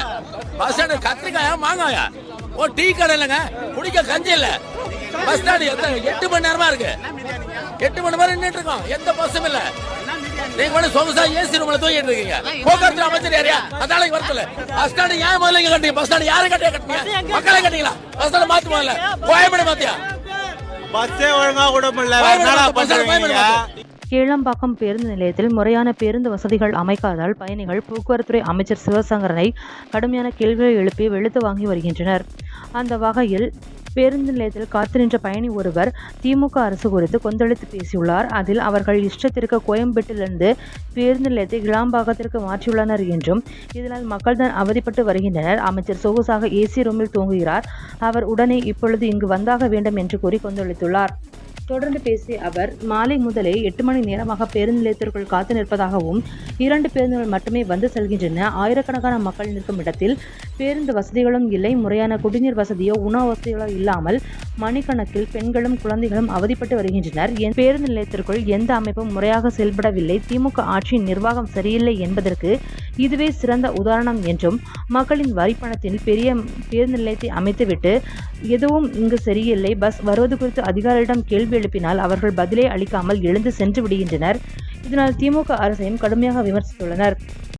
கேக்குறீங்க bus stand கத்திரிக்காயா மாங்காயா? ஓ டீ கடை இல்லைங்க. குடிக்க கஞ்சி இல்ல. பஸ் ஸ்டாண்டு எத்தனை எட்டு மணி நேரமா இருக்கு. எட்டு மணி நேரம் நின்றுட்டு இருக்கோம். எந்த பஸ்ஸும் இல்ல. நீங்க கூட சொகுசா ஏசி ரூம்ல தூங்கிட்டு இருக்கீங்க. போக்குவரத்து அமைச்சர் யாரையா அதனால வரத்துல பஸ் ஸ்டாண்டு ஏன் முதல்ல இங்க கட்டுறீங்க? பஸ் ஸ்டாண்டு யாரை கட்டியா கட்டுறீங்க? மக்களை கட்டிங்களா? பஸ் ஸ்டாண்ட் மாத்து முதல்ல கோயம்பேடு மாத்தியா? பஸ்ஸே ஒழுங்கா விட முடியல. Bus stand. கீழம்பாக்கம் பேருந்து நிலையத்தில் முறையான பேருந்து வசதிகள் அமைக்காதால் பயணிகள் போக்குவரத்துறை அமைச்சர் சிவசங்கரனை கடுமையான கேள்விகளை எழுப்பி வெளுத்து வாங்கி வருகின்றனர். அந்த வகையில் பேருந்து நிலையத்தில் காத்து நின்ற பயணி ஒருவர் திமுக அரசு குறித்து கொந்தளித்து பேசியுள்ளார். அதில் அவர்கள் இஷ்டத்திற்கு கோயம்பேட்டிலிருந்து பேருந்து நிலையத்தை கிளாம்பாக்கத்திற்கு மாற்றியுள்ளனர் என்றும் இதனால் மக்கள் தான் அவதிப்பட்டு வருகின்றனர். அமைச்சர் சொகுசாக ஏசி ரூமில் தூங்குகிறார். அவர் உடனே இப்பொழுது இங்கு வந்தாக வேண்டும் என்று கூறி கொந்தளித்துள்ளார். தொடர்ந்து பேசிய அவர் மாலை முதலே எட்டு மணி நேரமாக பேருந்து நிலையத்திற்குள் காத்து நிற்பதாகவும் இரண்டு பேருந்துகள் மட்டுமே வந்து செல்கின்றன. ஆயிரக்கணக்கான மக்கள் நிற்கும் இடத்தில் பேருந்து வசதிகளும் இல்லை. முறையான குடிநீர் வசதியோ உணவு வசதிகளோ இல்லாமல் மணிக்கணக்கில் பெண்களும் குழந்தைகளும் அவதிப்பட்டு வருகின்றனர். என் பேருந்து நிலையத்திற்குள் எந்த அமைப்பும் முறையாக செயல்படவில்லை. திமுக ஆட்சியின் நிர்வாகம் சரியில்லை என்பதற்கு இதுவே சிறந்த உதாரணம் என்றும் மக்களின் வரிப்பணத்தில் பெரிய பேருந்து நிலையத்தை அமைத்துவிட்டு எதுவும் இங்கு சரியில்லை. பஸ் வருவது குறித்து அதிகாரியிடம் கேள்வி எழுப்பினால் அவர்கள் பதிலே அளிக்காமல் எழுந்து சென்று விடுகின்றனர். இதனால் திமுக அரசையும் கடுமையாக விமர்சித்துள்ளனர்.